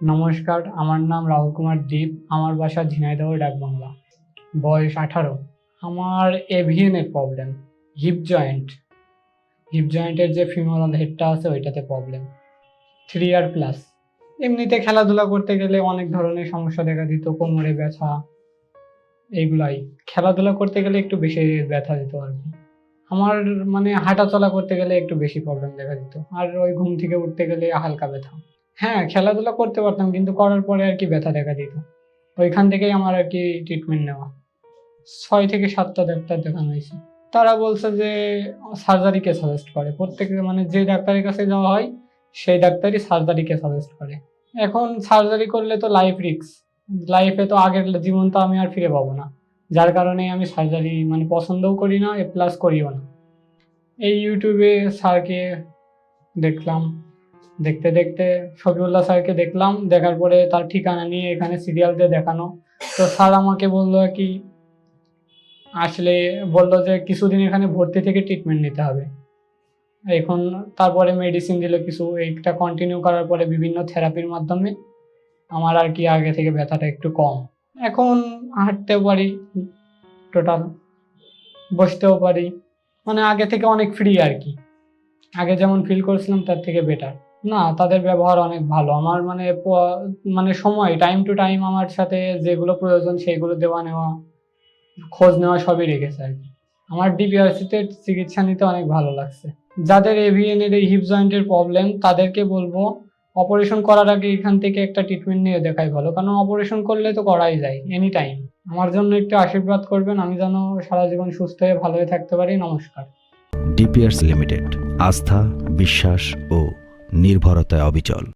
নমস্কার, আমার নাম রাহুল কুমার দীপ, আমার বাসা ঝিনাইদহ ডাকবাংলা বয়স আঠারো। আমার এভিএনের প্রবলেম হিপ জয়েন্ট হিপ জয়েন্টের যে ফিমোরাল হেডটা আছে, ওইটাতে প্রবলেম থ্রি ইয়ার প্লাস এমনিতে খেলাধুলা করতে গেলে অনেক ধরনের সমস্যা দেখা দিত, কোমরে ব্যথা, এইগুলাই। খেলাধুলা করতে গেলে একটু বেশি ব্যথা দিত আর কি। আমার মানে হাঁটা চলা করতে গেলে একটু বেশি প্রবলেম দেখা দিত। আর ওই ঘুম থেকে উঠতে গেলে হালকা ব্যথা। হ্যাঁ খেলাধুলা করতে পারতাম, কিন্তু করার পরে আর কি ব্যথা দেখা দিত। ওইখান থেকেই আমার আর কি ট্রিটমেন্ট নেওয়া। ছয় থেকে সাতটা ডাক্তার দেখানো হয়েছে। তারা বলছে যে সার্জারিকে সাজেস্ট করে। প্রত্যেক মানে যে ডাক্তারের কাছে যাওয়া হয়, সেই ডাক্তারই সার্জারিকে সাজেস্ট করে। এখন সার্জারি করলে তো লাইফ রিস্ক লাইফে তো আগের জীবন তো আমি আর ফিরে পাবো না। যার কারণে আমি সার্জারি মানে পছন্দও করি না, এ প্লাস করিও না। এই ইউটিউবে স্যারকে দেখলাম। দেখতে দেখতে শফিউল্লাহ স্যারকে দেখলাম, দেখার পরে তার ঠিকানা নিয়ে এখানে সিরিয়াল দিয়ে দেখানো। তো স্যার আমাকে বলল কি, আসলে বলল যে কিছুদিন এখানে ভর্তি থেকে ট্রিটমেন্ট নিতে হবে। এখন তারপরে মেডিসিন দিল কিছু, এইটা কন্টিনিউ করার পরে বিভিন্ন থেরাপির মাধ্যমে আমার আর কি আগে থেকে ব্যথাটা একটু কম। এখন হাঁটতেও পারি টোটাল বসতেও পারি। মানে আগে থেকে অনেক ফ্রি আর কি। আগে যেমন ফিল করছিলাম, তার থেকে বেটার না, তাদের ব্যবহার অনেক ভালো। আমার মানে মানে সময় টাইম টু টাইম আমার সাথে যেগুলো প্রয়োজন সেগুলো দেওয়া নেওয়া, খোঁজ নেওয়া সবই রেখেছে আর কি। আমার ডিপিআরসিতে চিকিৎসা নিতে অনেক ভালো লাগছে। যাদের এভিএন এর হিপ জয়েন্টের প্রবলেম তাদেরকে বলব অপারেশন করার আগে এখান থেকে একটা ট্রিটমেন্ট নিয়ে দেখাই ভালো। কারণ অপারেশন করলে তো করাই যায় এনি টাইম আমার জন্য একটু আশীর্বাদ করবেন, আমি যেন সারা জীবন সুস্থ হয়ে ভালো হয়ে থাকতে পারি। নমস্কার। ডিপিয়ার্স লিমিটেড আস্থা, বিশ্বাস ও নির্ভরতায় অবিচল।